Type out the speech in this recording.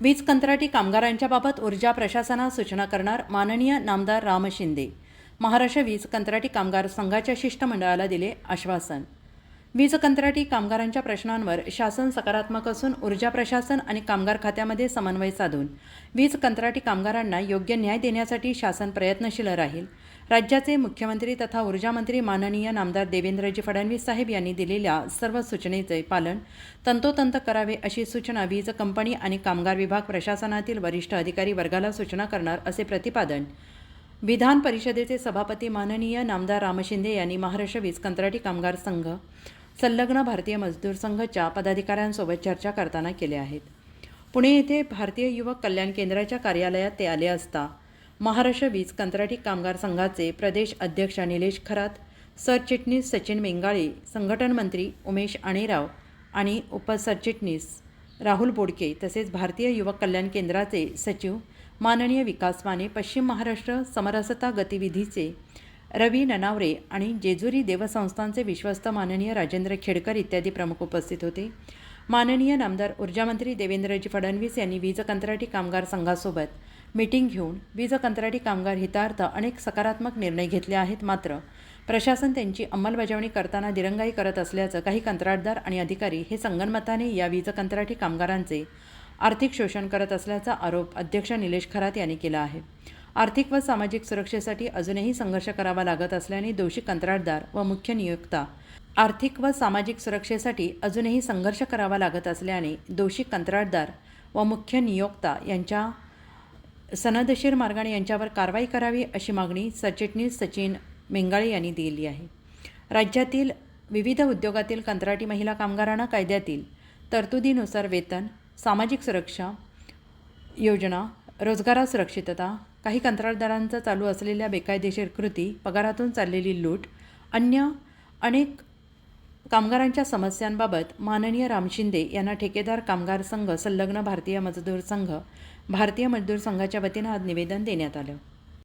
वीज कंत्राटी कामगारांच्या बाबत ऊर्जा प्रशासनास सूचना करणार माननीय नामदार राम शिंदे. महाराष्ट्र वीज कंत्राटी कामगार संघाच्या शिष्टमंडळाला दिले आश्वासन. वीज कंत्राटी कामगारांच्या प्रश्नांवर शासन सकारात्मक असून ऊर्जा प्रशासन आणि कामगार खात्यामध्ये समन्वय साधून वीज कंत्राटी कामगारांना योग्य न्याय देण्यासाठी शासन प्रयत्नशील राहील. राज्याचे मुख्यमंत्री तथा ऊर्जामंत्री माननीय नामदार देवेंद्रजी फडणवीस साहेब यांनी दिलेल्या सर्व सूचनेचे पालन तंतोतंत करावे अशी सूचना वीज कंपनी आणि कामगार विभाग प्रशासनातील वरिष्ठ अधिकारी वर्गाला सूचना करणार असे प्रतिपादन विधान परिषदेचे सभापती माननीय नामदार रामशिंदे यांनी महाराष्ट्र वीज कंत्राटी कामगार संघ संलग्न भारतीय मजदूर संघाच्या पदाधिकाऱ्यांसोबत चर्चा करताना केल्या आहेत. पुणे येथे भारतीय युवक कल्याण केंद्राच्या कार्यालयात ते आले असता महाराष्ट्र वीज कंत्राटी कामगार संघाचे प्रदेश अध्यक्ष निलेश खरात सरचिटणीस सचिन मेंगाळे संघटन मंत्री उमेश आणेराव आणि उपसरचिटणीस राहुल बोडके तसेच भारतीय युवक कल्याण केंद्राचे सचिव माननीय विकास माने पश्चिम महाराष्ट्र समरसता गतिविधीचे रवी ननावरे आणि जेजुरी देवसंस्थांचे विश्वस्त माननीय राजेंद्र खेडकर इत्यादी प्रमुख उपस्थित होते. माननीय नामदार ऊर्जामंत्री देवेंद्रजी फडणवीस यांनी वीज कंत्राटी कामगार संघासोबत मीटिंग घेऊन वीज कंत्राटी कामगार हितार्थ अनेक सकारात्मक निर्णय घेतले आहेत मात्र प्रशासन त्यांची अंमलबजावणी करताना दिरंगाई करत असल्याचं काही कंत्राटदार आणि अधिकारी हे संगनमताने या वीज कंत्राटी कामगारांचे आर्थिक शोषण करत असल्याचा आरोप अध्यक्ष निलेश खरात यांनी केला आहे. आर्थिक व सामाजिक सुरक्षेसाठी अजूनही संघर्ष करावा लागत असल्याने दोषी कंत्राटदार व मुख्य नियोक्ता आर्थिक व सामाजिक सुरक्षेसाठी अजूनही संघर्ष करावा लागत असल्याने दोषी कंत्राटदार व मुख्य नियोक्ता यांच्या सनदशीर मार्गाने यांच्यावर कारवाई करावी अशी मागणी सरचिटणीस सचिन मेंगाळे यांनी दिली आहे. राज्यातील विविध उद्योगातील कंत्राटी महिला कामगारांना कायद्यातील तरतुदीनुसार वेतन सामाजिक सुरक्षा योजना रोजगारात सुरक्षितता काही कंत्राटदारांचा चालू असलेल्या बेकायदेशीर कृती पगारातून चाललेली लूट अन्य अनेक कामगारांच्या समस्यांबाबत माननीय राम शिंदे यांना ठेकेदार कामगार संघ संलग्न भारतीय मजदूर संघ भारतीय मजदूर संघाच्या वतीनं आज निवेदन देण्यात आलं.